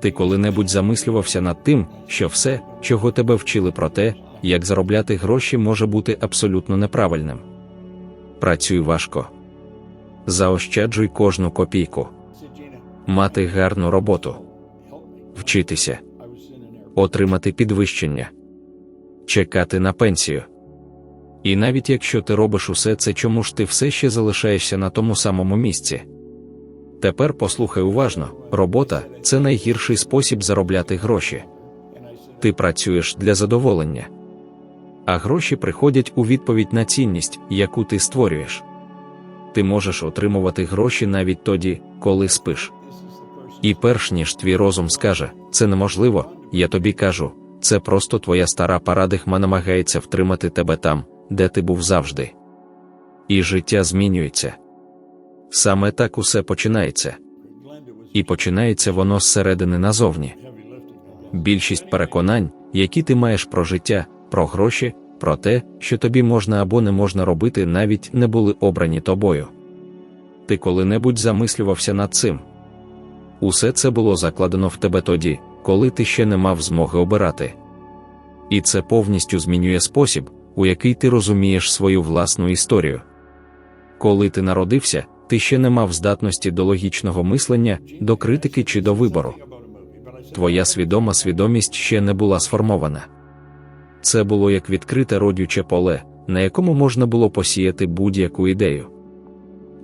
Ти коли-небудь замислювався над тим, що все, чого тебе вчили про те, як заробляти гроші може бути абсолютно неправильним. Працюй важко. Заощаджуй кожну копійку. Мати гарну роботу. Вчитися. Отримати підвищення. Чекати на пенсію. І навіть якщо ти робиш усе це, чому ж ти все ще залишаєшся на тому самому місці? Тепер послухай уважно: робота це найгірший спосіб заробляти гроші. Ти працюєш для задоволення, а гроші приходять у відповідь на цінність, яку ти створюєш. Ти можеш отримувати гроші навіть тоді, коли спиш. І перш ніж твій розум скаже, це неможливо, я тобі кажу, це просто твоя стара парадигма намагається втримати тебе там, де ти був завжди. І життя змінюється. Саме так усе починається. І починається воно зсередини назовні. Більшість переконань, які ти маєш про життя, про гроші, про те, що тобі можна або не можна робити, навіть не були обрані тобою. Ти коли-небудь замислювався над цим. Усе це було закладено в тебе тоді, коли ти ще не мав змоги обирати. І це повністю змінює спосіб, у який ти розумієш свою власну історію. Коли ти народився, ти ще не мав здатності до логічного мислення, до критики чи до вибору. Твоя свідома свідомість ще не була сформована. Це було як відкрите родюче поле, на якому можна було посіяти будь-яку ідею.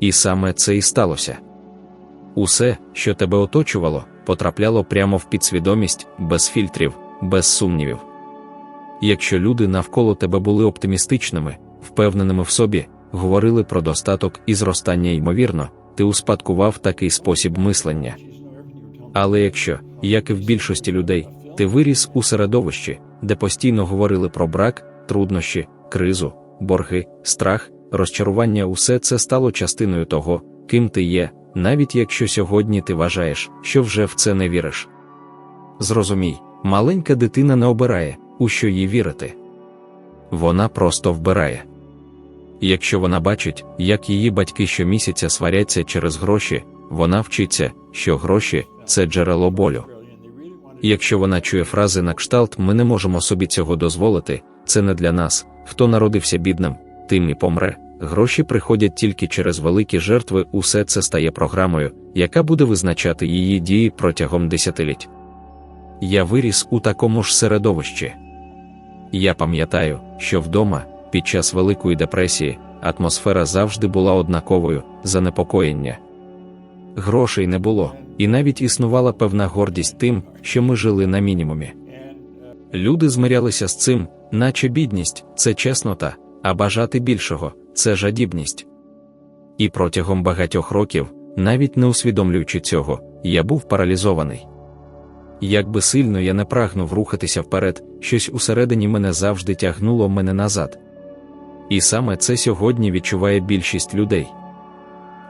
І саме це і сталося. Усе, що тебе оточувало, потрапляло прямо в підсвідомість, без фільтрів, без сумнівів. Якщо люди навколо тебе були оптимістичними, впевненими в собі, говорили про достаток і зростання ймовірно, ти успадкував такий спосіб мислення. Але якщо, як і в більшості людей, ти виріс у середовищі, де постійно говорили про брак, труднощі, кризу, борги, страх, розчарування, усе це стало частиною того, ким ти є, навіть якщо сьогодні ти вважаєш, що вже в це не віриш. Зрозумій, маленька дитина не обирає, у що їй вірити. Вона просто вбирає. Якщо вона бачить, як її батьки щомісяця сваряться через гроші, вона вчиться, що гроші це джерело болю. Якщо вона чує фрази на кшталт, ми не можемо собі цього дозволити, це не для нас, хто народився бідним, тим і помре. Гроші приходять тільки через великі жертви, усе це стає програмою, яка буде визначати її дії протягом десятиліть. Я виріс у такому ж середовищі. Я пам'ятаю, що вдома, під час Великої депресії, атмосфера завжди була однаковою занепокоєння. Грошей не було, і навіть існувала певна гордість тим, що ми жили на мінімумі. Люди змирялися з цим, наче бідність це чеснота, а бажати більшого це жадібність. І протягом багатьох років, навіть не усвідомлюючи цього, я був паралізований. Як би сильно я не прагнув рухатися вперед, щось усередині мене завжди тягнуло мене назад. І саме це сьогодні відчуває більшість людей.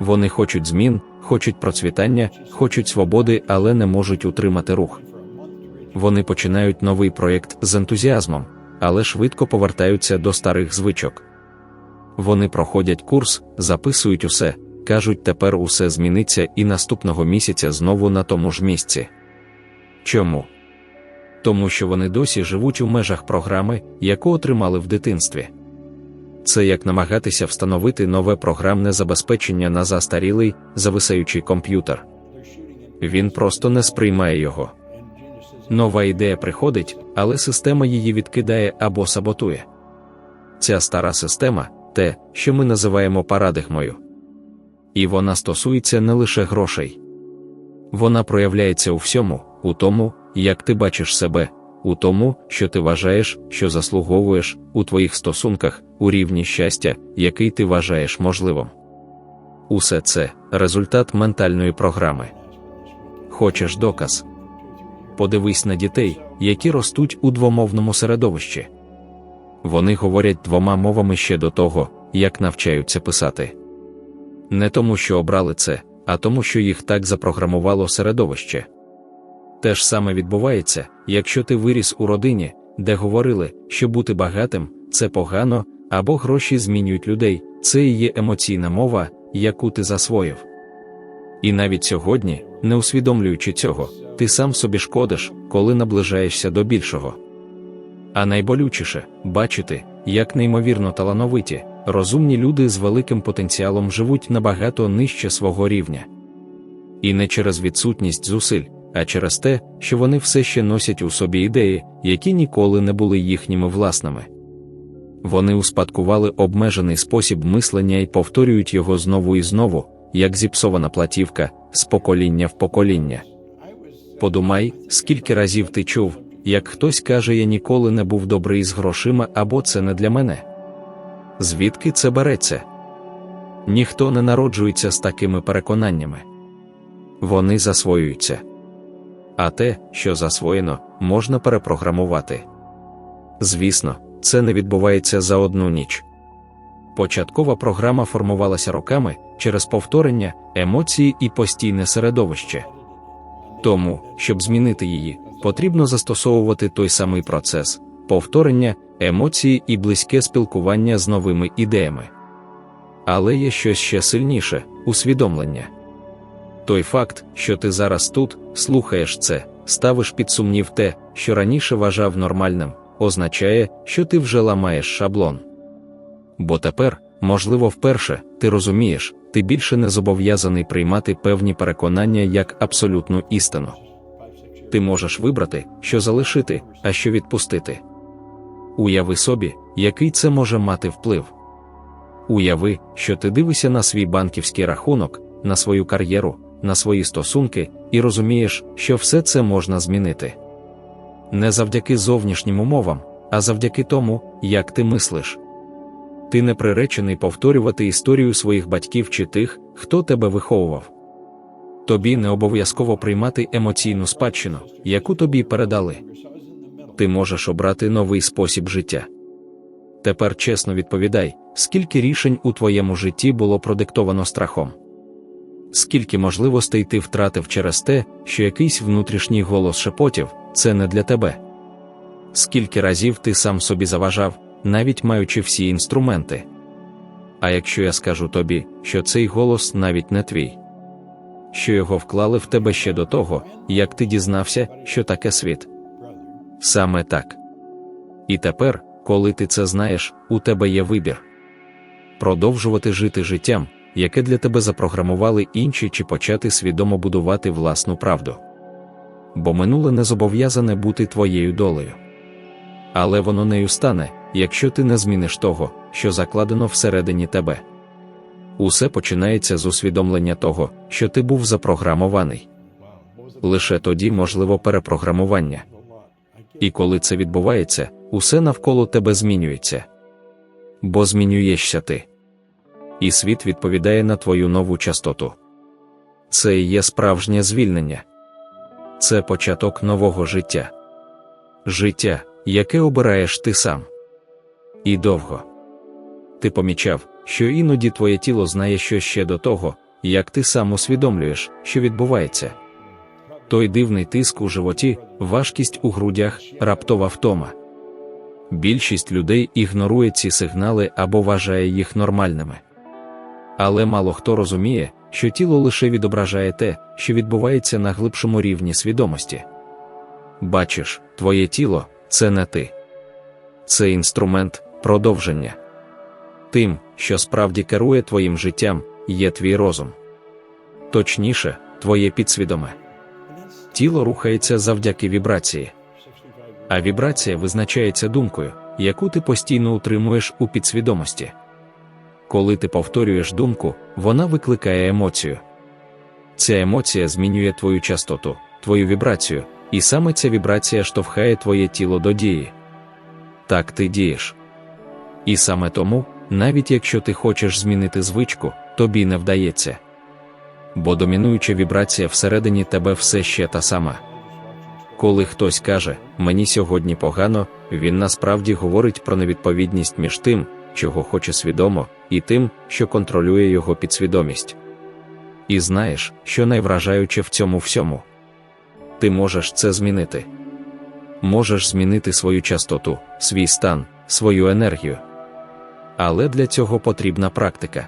Вони хочуть змін, хочуть процвітання, хочуть свободи, але не можуть утримати рух. Вони починають новий проєкт з ентузіазмом, але швидко повертаються до старих звичок. Вони проходять курс, записують усе, кажуть, тепер усе зміниться і наступного місяця знову на тому ж місці. Чому? Тому що вони досі живуть у межах програми, яку отримали в дитинстві. Це як намагатися встановити нове програмне забезпечення на застарілий, зависаючий комп'ютер. Він просто не сприймає його. Нова ідея приходить, але система її відкидає або саботує. Ця стара система те, що ми називаємо парадигмою. І вона стосується не лише грошей. Вона проявляється у всьому, у тому, як ти бачиш себе, у тому, що ти вважаєш, що заслуговуєш, у твоїх стосунках, у рівні щастя, який ти вважаєш можливим. Усе це результат ментальної програми. Хочеш доказ? Подивись на дітей, які ростуть у двомовному середовищі. Вони говорять двома мовами ще до того, як навчаються писати. Не тому, що обрали це, а тому, що їх так запрограмувало середовище. Те ж саме відбувається, якщо ти виріс у родині, де говорили, що бути багатим це погано, або гроші змінюють людей, це і є емоційна мова, яку ти засвоїв. І навіть сьогодні, не усвідомлюючи цього, ти сам собі шкодиш, коли наближаєшся до більшого. А найболючіше бачити, як неймовірно талановиті, розумні люди з великим потенціалом живуть набагато нижче свого рівня. І не через відсутність зусиль, а через те, що вони все ще носять у собі ідеї, які ніколи не були їхніми власними. Вони успадкували обмежений спосіб мислення і повторюють його знову і знову, як зіпсована платівка, з покоління в покоління. Подумай, скільки разів ти чув, як хтось каже, я ніколи не був добрий з грошима або це не для мене. Звідки це береться? Ніхто не народжується з такими переконаннями. Вони засвоюються. А те, що засвоєно, можна перепрограмувати. Звісно, це не відбувається за одну ніч. Початкова програма формувалася роками через повторення, емоції і постійне середовище. Тому, щоб змінити її, потрібно застосовувати той самий процес повторення, емоції і близьке спілкування з новими ідеями. Але є щось ще сильніше усвідомлення. Той факт, що ти зараз тут, слухаєш це, ставиш під сумнів те, що раніше вважав нормальним, означає, що ти вже ламаєш шаблон. Бо тепер, можливо, вперше, ти розумієш, ти більше не зобов'язаний приймати певні переконання як абсолютну істину. Ти можеш вибрати, що залишити, а що відпустити. Уяви собі, який це може мати вплив. Уяви, що ти дивишся на свій банківський рахунок, на свою кар'єру, на свої стосунки, і розумієш, що все це можна змінити. Не завдяки зовнішнім умовам, а завдяки тому, як ти мислиш. Ти не приречений повторювати історію своїх батьків чи тих, хто тебе виховував. Тобі не обов'язково приймати емоційну спадщину, яку тобі передали. Ти можеш обрати новий спосіб життя. Тепер чесно відповідай, скільки рішень у твоєму житті було продиктовано страхом. Скільки можливостей ти втратив через те, що якийсь внутрішній голос шепотів це не для тебе. Скільки разів ти сам собі заважав, навіть маючи всі інструменти. А якщо я скажу тобі, що цей голос навіть не твій, що його вклали в тебе ще до того, як ти дізнався, що таке світ. Саме так. І тепер, коли ти це знаєш, у тебе є вибір продовжувати жити життям, яке для тебе запрограмували інші, чи почати свідомо будувати власну правду. Бо минуле не зобов'язане бути твоєю долею. Але воно нею стане, якщо ти не зміниш того, що закладено всередині тебе. Усе починається з усвідомлення того, що ти був запрограмований. Лише тоді можливо перепрограмування. І коли це відбувається, усе навколо тебе змінюється. Бо змінюєшся ти. І світ відповідає на твою нову частоту. Це і є справжнє звільнення. Це початок нового життя. Життя, яке обираєш ти сам. І довго. Ти помічав, що іноді твоє тіло знає що ще до того, як ти сам усвідомлюєш, що відбувається. Той дивний тиск у животі, важкість у грудях, раптова втома. Більшість людей ігнорує ці сигнали або вважає їх нормальними. Але мало хто розуміє, що тіло лише відображає те, що відбувається на глибшому рівні свідомості. Бачиш, твоє тіло це не ти. Це інструмент продовження. Тим, що справді керує твоїм життям, є твій розум. Точніше, твоє підсвідоме. Тіло рухається завдяки вібрації. А вібрація визначається думкою, яку ти постійно утримуєш у підсвідомості. Коли ти повторюєш думку, вона викликає емоцію. Ця емоція змінює твою частоту, твою вібрацію, і саме ця вібрація штовхає твоє тіло до дії. Так ти дієш. І саме тому, навіть якщо ти хочеш змінити звичку, тобі не вдається. Бо домінуюча вібрація всередині тебе все ще та сама. Коли хтось каже, мені сьогодні погано, він насправді говорить про невідповідність між тим, чого хоче свідомо, і тим, що контролює його підсвідомість. І знаєш, що найвражаюче в цьому всьому. Ти можеш це змінити. Можеш змінити свою частоту, свій стан, свою енергію. Але для цього потрібна практика.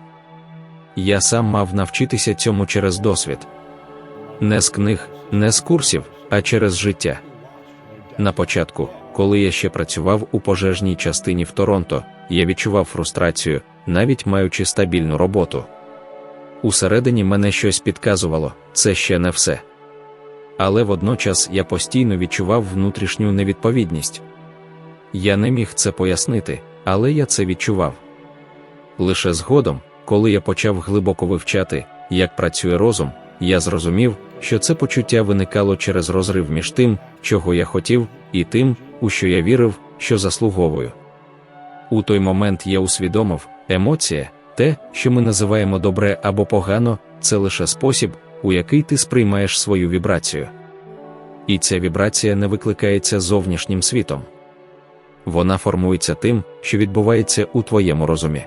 Я сам мав навчитися цьому через досвід. Не з книг, не з курсів, а через життя. На початку, коли я ще працював у пожежній частині в Торонто, я відчував фрустрацію, навіть маючи стабільну роботу. Усередині мене щось підказувало, це ще не все. Але водночас я постійно відчував внутрішню невідповідність. Я не міг це пояснити, але я це відчував. Лише згодом, коли я почав глибоко вивчати, як працює розум, я зрозумів, що це почуття виникало через розрив між тим, чого я хотів, і тим, у що я вірив, що заслуговую. У той момент я усвідомив, емоція, те, що ми називаємо добре або погано, це лише спосіб, у який ти сприймаєш свою вібрацію. І ця вібрація не викликається зовнішнім світом. Вона формується тим, що відбувається у твоєму розумі.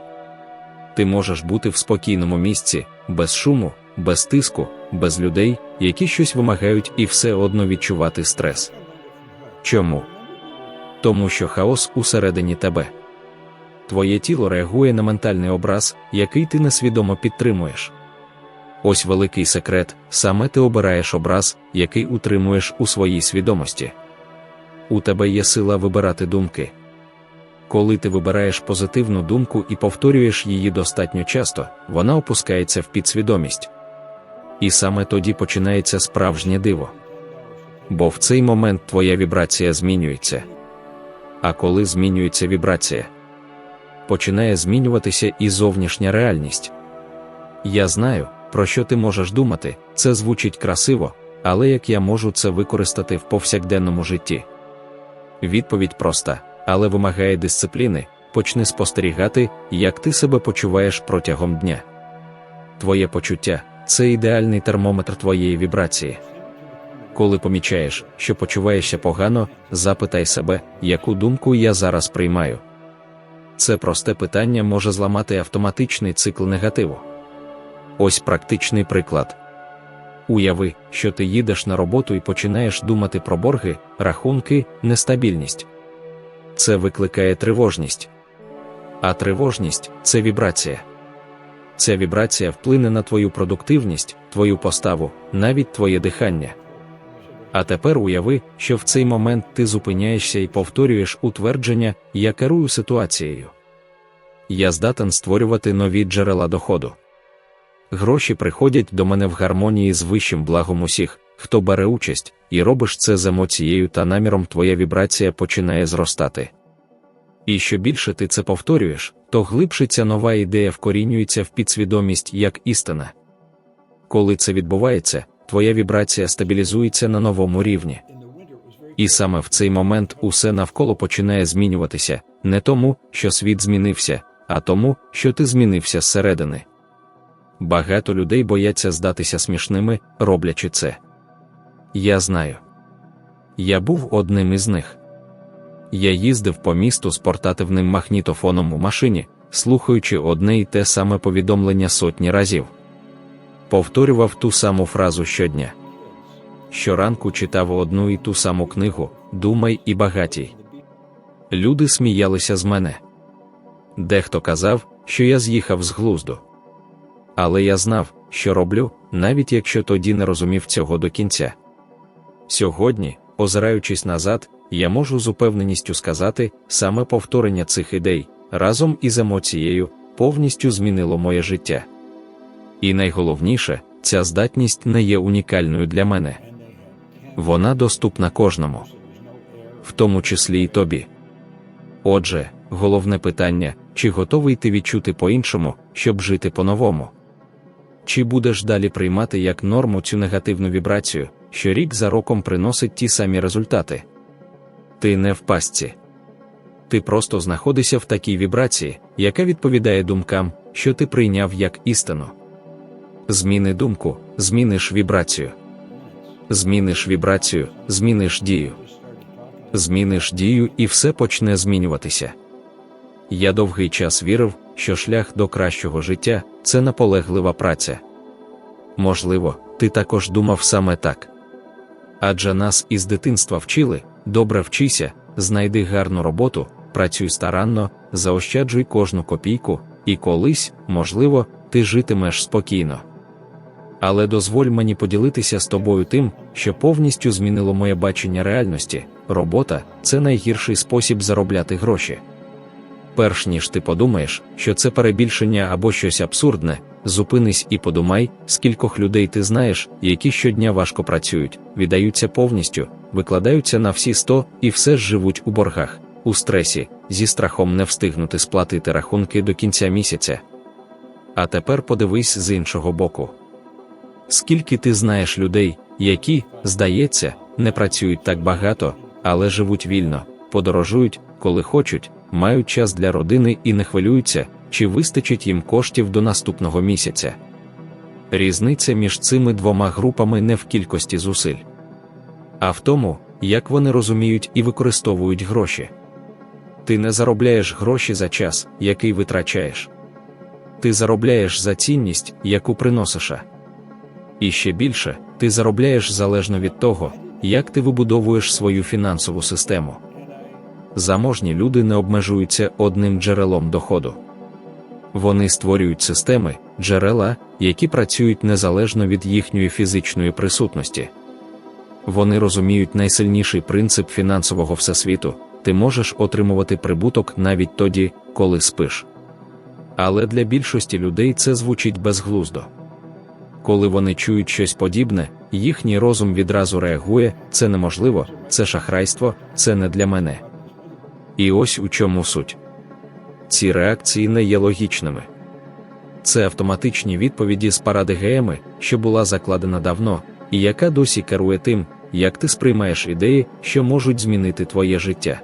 Ти можеш бути в спокійному місці, без шуму, без тиску, без людей, які щось вимагають, і все одно відчувати стрес. Чому? Тому що хаос усередині тебе. Твоє тіло реагує на ментальний образ, який ти несвідомо підтримуєш. Ось великий секрет: саме ти обираєш образ, який утримуєш у своїй свідомості. У тебе є сила вибирати думки. Коли ти вибираєш позитивну думку і повторюєш її достатньо часто, вона опускається в підсвідомість. І саме тоді починається справжнє диво. Бо в цей момент твоя вібрація змінюється. А коли змінюється вібрація, починає змінюватися і зовнішня реальність. Я знаю, про що ти можеш думати, це звучить красиво, але як я можу це використати в повсякденному житті? Відповідь проста, але вимагає дисципліни, почни спостерігати, як ти себе почуваєш протягом дня. Твоє почуття це ідеальний термометр твоєї вібрації. Коли помічаєш, що почуваєшся погано, запитай себе, яку думку я зараз приймаю. Це просте питання може зламати автоматичний цикл негативу. Ось практичний приклад. Уяви, що ти їдеш на роботу і починаєш думати про борги, рахунки, нестабільність. Це викликає тривожність. А тривожність це вібрація. Ця вібрація вплине на твою продуктивність, твою поставу, навіть твоє дихання. А тепер уяви, що в цей момент ти зупиняєшся і повторюєш утвердження Я керую ситуацією. Я здатен створювати нові джерела доходу. Гроші приходять до мене в гармонії з вищим благом усіх, хто бере участь, і робиш це з емоцією та наміром, твоя вібрація починає зростати. І що більше ти це повторюєш, то глибше ця нова ідея вкорінюється в підсвідомість як істина. Коли це відбувається, твоя вібрація стабілізується на новому рівні. І саме в цей момент усе навколо починає змінюватися, не тому, що світ змінився, а тому, що ти змінився зсередини. Багато людей бояться здатися смішними, роблячи це. Я знаю. Я був одним із них. Я їздив по місту з портативним магнітофоном у машині, слухаючи одне й те саме повідомлення сотні разів. Повторював ту саму фразу щодня. Щоранку читав одну і ту саму книгу Думай і багатій. Люди сміялися з мене. Дехто казав, що я з'їхав з глузду. Але я знав, що роблю, навіть якщо тоді не розумів цього до кінця. Сьогодні, озираючись назад, я можу з упевненістю сказати, саме повторення цих ідей разом із емоцією повністю змінило моє життя. І найголовніше, ця здатність не є унікальною для мене. Вона доступна кожному, в тому числі й тобі. Отже, головне питання, чи готовий ти відчути по-іншому, щоб жити по-новому? Чи будеш далі приймати як норму цю негативну вібрацію, що рік за роком приносить ті самі результати? Ти не в пастці. Ти просто знаходишся в такій вібрації, яка відповідає думкам, що ти прийняв як істину. Зміни думку, зміниш вібрацію. Зміниш вібрацію, зміниш дію. Зміниш дію і все почне змінюватися. Я довгий час вірив, що шлях до кращого життя це наполеглива праця. Можливо, ти також думав саме так. Адже нас із дитинства вчили добре вчися, знайди гарну роботу, працюй старанно, заощаджуй кожну копійку, і колись, можливо, ти житимеш спокійно. Але дозволь мені поділитися з тобою тим, що повністю змінило моє бачення реальності. Робота це найгірший спосіб заробляти гроші. Перш ніж ти подумаєш, що це перебільшення або щось абсурдне, зупинись і подумай, скількох людей ти знаєш, які щодня важко працюють, віддаються повністю, викладаються на всі сто і все ж живуть у боргах, у стресі, зі страхом не встигнути сплатити рахунки до кінця місяця. А тепер подивись з іншого боку. Скільки ти знаєш людей, які, здається, не працюють так багато, але живуть вільно, подорожують, коли хочуть, мають час для родини і не хвилюються, чи вистачить їм коштів до наступного місяця. Різниця між цими двома групами не в кількості зусиль, а в тому, як вони розуміють і використовують гроші. Ти не заробляєш гроші за час, який витрачаєш. Ти заробляєш за цінність, яку приносиш. І ще більше, ти заробляєш залежно від того, як ти вибудовуєш свою фінансову систему. Заможні люди не обмежуються одним джерелом доходу. Вони створюють системи, джерела, які працюють незалежно від їхньої фізичної присутності. Вони розуміють найсильніший принцип фінансового всесвіту ти можеш отримувати прибуток навіть тоді, коли спиш. Але для більшості людей це звучить безглуздо. Коли вони чують щось подібне, їхній розум відразу реагує: це неможливо, це шахрайство, це не для мене. І ось у чому суть. Ці реакції не є логічними. Це автоматичні відповіді з парадигеми, що була закладена давно, і яка досі керує тим, як ти сприймаєш ідеї, що можуть змінити твоє життя.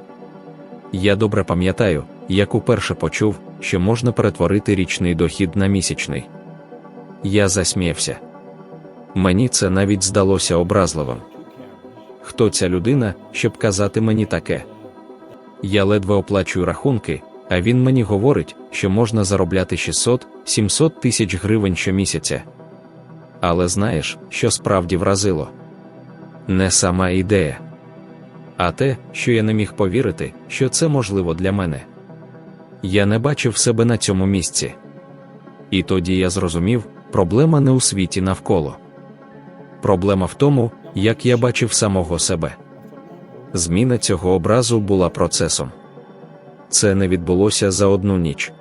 Я добре пам'ятаю, як уперше почув, що можна перетворити річний дохід на місячний. Я засміявся. Мені це навіть здалося образливим. Хто ця людина, щоб казати мені таке? Я ледве оплачую рахунки, а він мені говорить, що можна заробляти 600-700 тисяч гривень щомісяця. Але знаєш, що справді вразило? Не сама ідея, а те, що я не міг повірити, що це можливо для мене. Я не бачив себе на цьому місці. І тоді я зрозумів, проблема не у світі навколо. Проблема в тому, як я бачив самого себе. Зміна цього образу була процесом. Це не відбулося за одну ніч.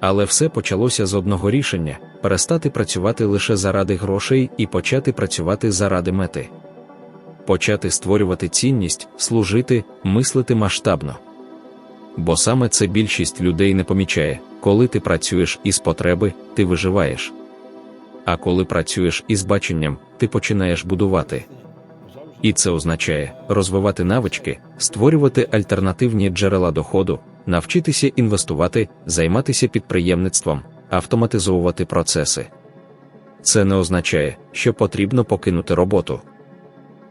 Але все почалося з одного рішення перестати працювати лише заради грошей і почати працювати заради мети. Почати створювати цінність, служити, мислити масштабно. Бо саме це більшість людей не помічає, коли ти працюєш із потреби, ти виживаєш. А коли працюєш із баченням, ти починаєш будувати. І це означає розвивати навички, створювати альтернативні джерела доходу, навчитися інвестувати, займатися підприємництвом, автоматизовувати процеси. Це не означає, що потрібно покинути роботу.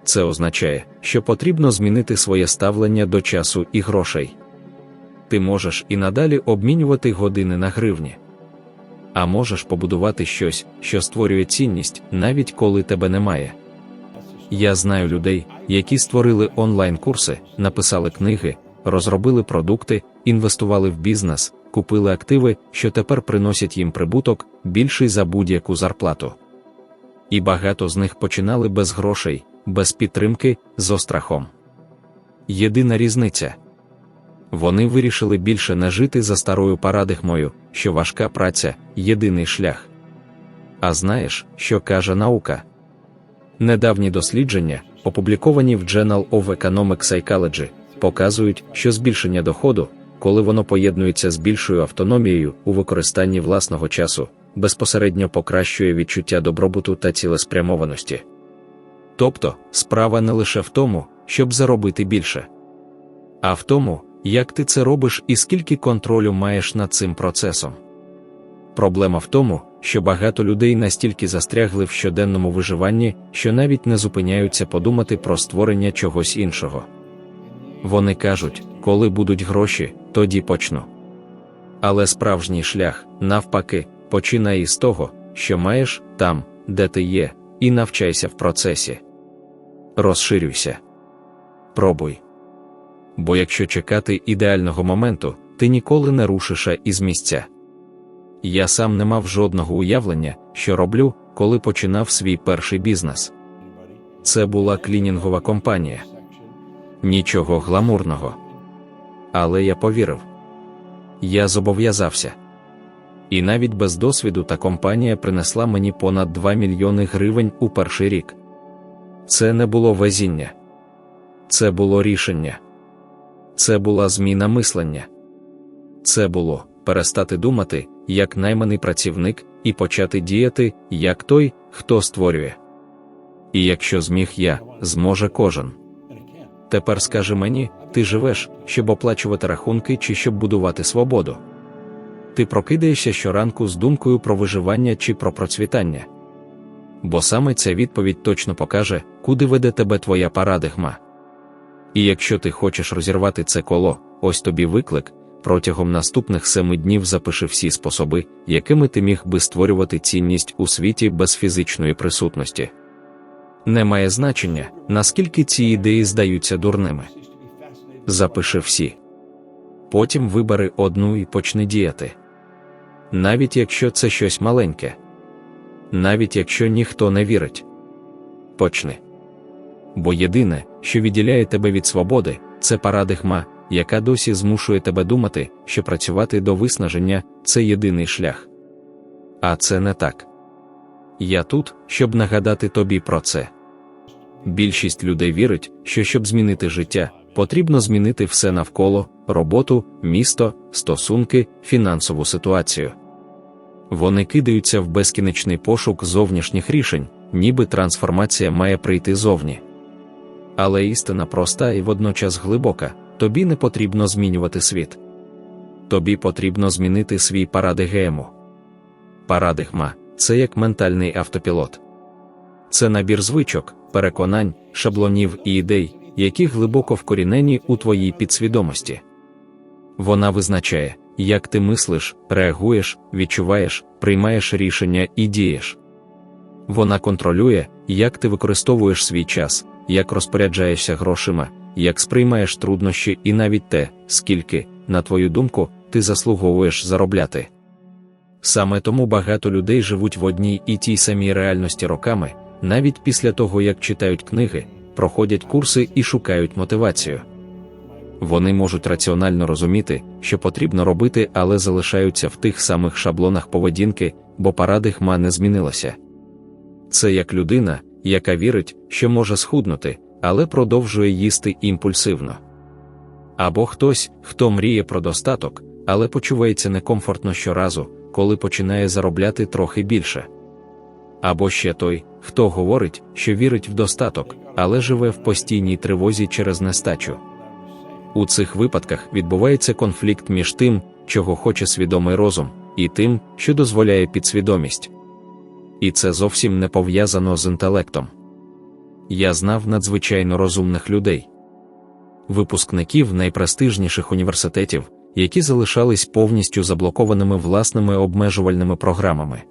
Це означає, що потрібно змінити своє ставлення до часу і грошей. Ти можеш і надалі обмінювати години на гривні. А можеш побудувати щось, що створює цінність, навіть коли тебе немає. Я знаю людей, які створили онлайн-курси, написали книги, розробили продукти, інвестували в бізнес, купили активи, що тепер приносять їм прибуток більший за будь-яку зарплату. І багато з них починали без грошей, без підтримки, з острахом. Єдина різниця вони вирішили більше не жити за старою парадигмою, що важка праця єдиний шлях. А знаєш, що каже наука? Недавні дослідження, опубліковані в Journal of Economic Psychology, показують, що збільшення доходу, коли воно поєднується з більшою автономією у використанні власного часу, безпосередньо покращує відчуття добробуту та цілеспрямованості. Тобто, справа не лише в тому, щоб заробити більше, а в тому, як ти це робиш і скільки контролю маєш над цим процесом. Проблема в тому, що багато людей настільки застрягли в щоденному виживанні, що навіть не зупиняються подумати про створення чогось іншого. Вони кажуть, коли будуть гроші, тоді почну. Але справжній шлях, навпаки, починай із того, що маєш там, де ти є, і навчайся в процесі. Розширюйся. Пробуй. Бо якщо чекати ідеального моменту, ти ніколи не рушиш із місця. Я сам не мав жодного уявлення, що роблю, коли починав свій перший бізнес. Це була клінінгова компанія. Нічого гламурного. Але я повірив. Я зобов'язався. І навіть без досвіду та компанія принесла мені понад 2 мільйони гривень у перший рік. Це не було везіння, це було рішення, це була зміна мислення. Це було перестати думати, як найманий працівник, і почати діяти, як той, хто створює. І якщо зміг я, зможе кожен. Тепер скажи мені, ти живеш, щоб оплачувати рахунки чи щоб будувати свободу. Ти прокидаєшся щоранку з думкою про виживання чи про процвітання. Бо саме ця відповідь точно покаже, куди веде тебе твоя парадигма. І якщо ти хочеш розірвати це коло, ось тобі виклик, протягом наступних семи днів запиши всі способи, якими ти міг би створювати цінність у світі без фізичної присутності. Не має значення, наскільки ці ідеї здаються дурними. Запиши всі. Потім вибери одну і почни діяти. Навіть якщо це щось маленьке, навіть якщо ніхто не вірить. Почни. Бо єдине, що відділяє тебе від свободи, це парадигма, яка досі змушує тебе думати, що працювати до виснаження це єдиний шлях. А це не так. Я тут, щоб нагадати тобі про це. Більшість людей вірить, що щоб змінити життя, потрібно змінити все навколо роботу, місто, стосунки, фінансову ситуацію. Вони кидаються в безкінечний пошук зовнішніх рішень, ніби трансформація має прийти зовні. Але істина проста і водночас глибока тобі не потрібно змінювати світ. Тобі потрібно змінити свій парадигему. Парадигма це як ментальний автопілот. Це набір звичок, переконань, шаблонів і ідей, які глибоко вкорінені у твоїй підсвідомості. Вона визначає, як ти мислиш, реагуєш, відчуваєш, приймаєш рішення і дієш. Вона контролює, як ти використовуєш свій час, як розпоряджаєшся грошима, як сприймаєш труднощі і навіть те, скільки, на твою думку, ти заслуговуєш заробляти. Саме тому багато людей живуть в одній і тій самій реальності роками, навіть після того, як читають книги, проходять курси і шукають мотивацію. Вони можуть раціонально розуміти, що потрібно робити, але залишаються в тих самих шаблонах поведінки, бо парадигма не змінилася. Це як людина, яка вірить, що може схуднути, але продовжує їсти імпульсивно. Або хтось, хто мріє про достаток, але почувається некомфортно щоразу, коли починає заробляти трохи більше. Або ще той, хто говорить, що вірить в достаток, але живе в постійній тривозі через нестачу. У цих випадках відбувається конфлікт між тим, чого хоче свідомий розум, і тим, що дозволяє підсвідомість. І це зовсім не пов'язано з інтелектом. Я знав надзвичайно розумних людей, випускників найпрестижніших університетів, які залишались повністю заблокованими власними обмежувальними програмами.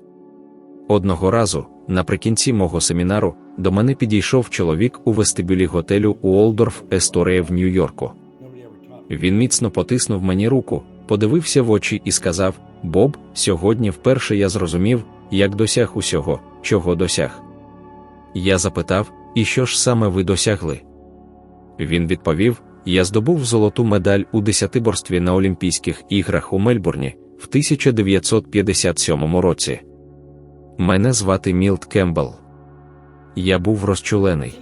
Одного разу, наприкінці мого семінару, до мене підійшов чоловік у вестибюлі готелю Уолдорф Есторія в Нью-Йорку. Він міцно потиснув мені руку, подивився в очі і сказав: Боб, сьогодні вперше я зрозумів, як досяг усього, чого досяг. Я запитав, і що ж саме ви досягли? Він відповів: Я здобув золоту медаль у десятиборстві на Олімпійських іграх у Мельбурні в 1957 році. Мене звати Мілт Кембл. Я був розчулений.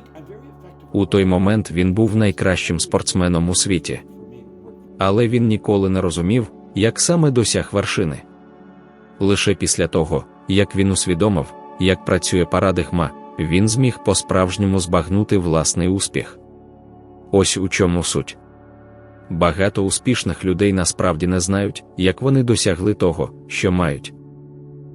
У той момент він був найкращим спортсменом у світі. Але він ніколи не розумів, як саме досяг вершини. Лише після того, як він усвідомив, як працює парадигма, він зміг по-справжньому збагнути власний успіх. Ось у чому суть. Багато успішних людей насправді не знають, як вони досягли того, що мають.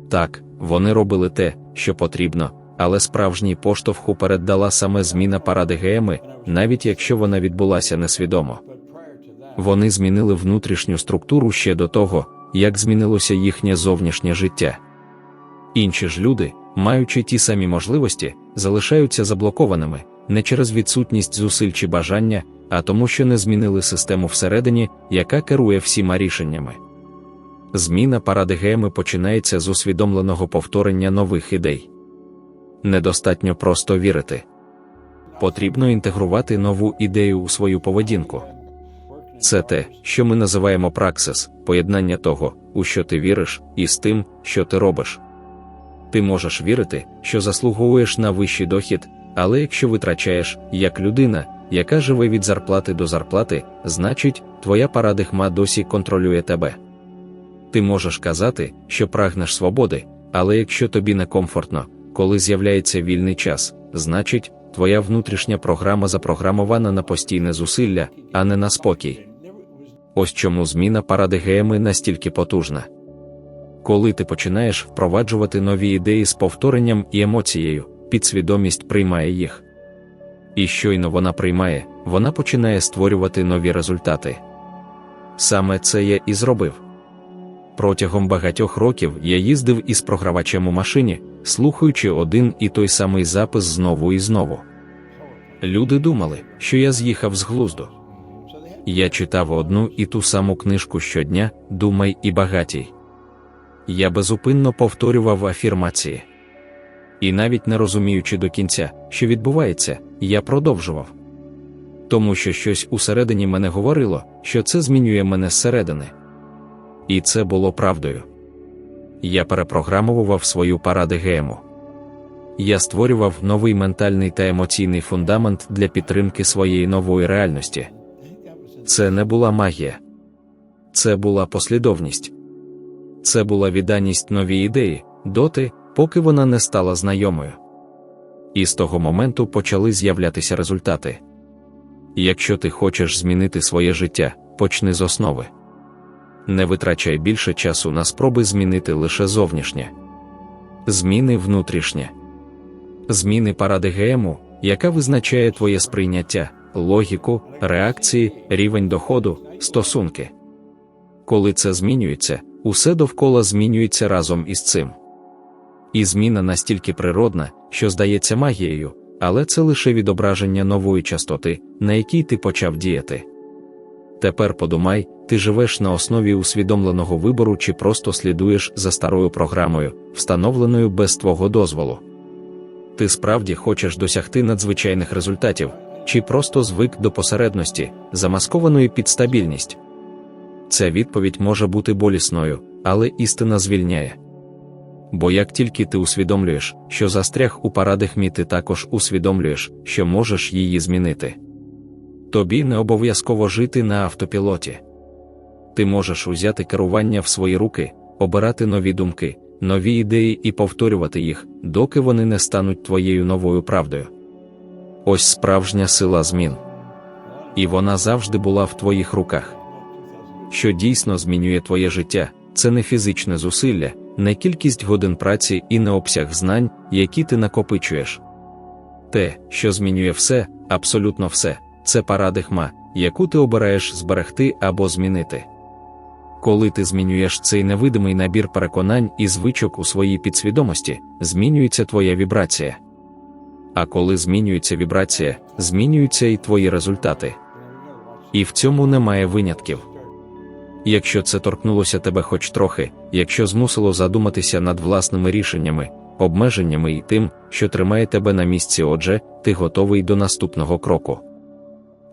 Так, вони робили те, що потрібно, але справжній поштовх уперед дала саме зміна парадигеми, навіть якщо вона відбулася несвідомо. Вони змінили внутрішню структуру ще до того, як змінилося їхнє зовнішнє життя. Інші ж люди, маючи ті самі можливості, залишаються заблокованими не через відсутність зусиль чи бажання, а тому, що не змінили систему всередині, яка керує всіма рішеннями. Зміна парадигеми починається з усвідомленого повторення нових ідей. Недостатньо просто вірити. Потрібно інтегрувати нову ідею у свою поведінку. Це те, що ми називаємо праксис, поєднання того, у що ти віриш, і з тим, що ти робиш. Ти можеш вірити, що заслуговуєш на вищий дохід, але якщо витрачаєш як людина, яка живе від зарплати до зарплати, значить, твоя парадигма досі контролює тебе. Ти можеш казати, що прагнеш свободи, але якщо тобі некомфортно, коли з'являється вільний час, значить, твоя внутрішня програма запрограмована на постійне зусилля, а не на спокій. Ось чому зміна парадигеми настільки потужна. Коли ти починаєш впроваджувати нові ідеї з повторенням і емоцією, підсвідомість приймає їх. І щойно вона приймає, вона починає створювати нові результати. Саме це я і зробив. Протягом багатьох років я їздив із програвачем у машині, слухаючи один і той самий запис знову і знову. Люди думали, що я з'їхав з глузду. Я читав одну і ту саму книжку щодня, думай і багатій. Я безупинно повторював афірмації. І навіть не розуміючи до кінця, що відбувається, я продовжував. Тому що щось усередині мене говорило, що це змінює мене зсередини. І це було правдою. Я перепрограмував свою парадигему. Я створював новий ментальний та емоційний фундамент для підтримки своєї нової реальності. Це не була магія, це була послідовність, це була відданість новій ідеї, доти, поки вона не стала знайомою. І з того моменту почали з'являтися результати. Якщо ти хочеш змінити своє життя, почни з основи. Не витрачай більше часу на спроби змінити лише зовнішнє. Зміни внутрішнє. Зміни парадигему, яка визначає твоє сприйняття, логіку, реакції, рівень доходу, стосунки. Коли це змінюється, усе довкола змінюється разом із цим. І зміна настільки природна, що здається магією, але це лише відображення нової частоти, на якій ти почав діяти. Тепер подумай, ти живеш на основі усвідомленого вибору чи просто слідуєш за старою програмою, встановленою без твого дозволу. Ти справді хочеш досягти надзвичайних результатів, чи просто звик до посередності, замаскованої під стабільність. Ця відповідь може бути болісною, але істина звільняє. Бо як тільки ти усвідомлюєш, що застряг у парадигмі, ти також усвідомлюєш, що можеш її змінити. Тобі не обов'язково жити на автопілоті. Ти можеш узяти керування в свої руки, обирати нові думки, нові ідеї і повторювати їх, доки вони не стануть твоєю новою правдою. Ось справжня сила змін. І вона завжди була в твоїх руках. Що дійсно змінює твоє життя, це не фізичне зусилля, не кількість годин праці і не обсяг знань, які ти накопичуєш. Те, що змінює все, абсолютно все, це парадигма, яку ти обираєш зберегти або змінити. Коли ти змінюєш цей невидимий набір переконань і звичок у своїй підсвідомості, змінюється твоя вібрація. А коли змінюється вібрація, змінюються і твої результати. І в цьому немає винятків. Якщо це торкнулося тебе хоч трохи, якщо змусило задуматися над власними рішеннями, обмеженнями і тим, що тримає тебе на місці, отже, ти готовий до наступного кроку.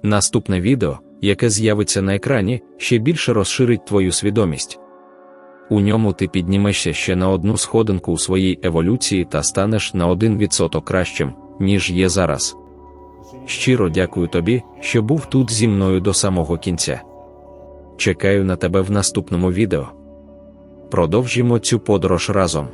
Наступне відео, яке з'явиться на екрані, ще більше розширить твою свідомість. У ньому ти піднімешся ще на одну сходинку у своїй еволюції та станеш на один відсоток кращим, ніж є зараз. Щиро дякую тобі, що був тут зі мною до самого кінця. Чекаю на тебе в наступному відео. Продовжимо цю подорож разом.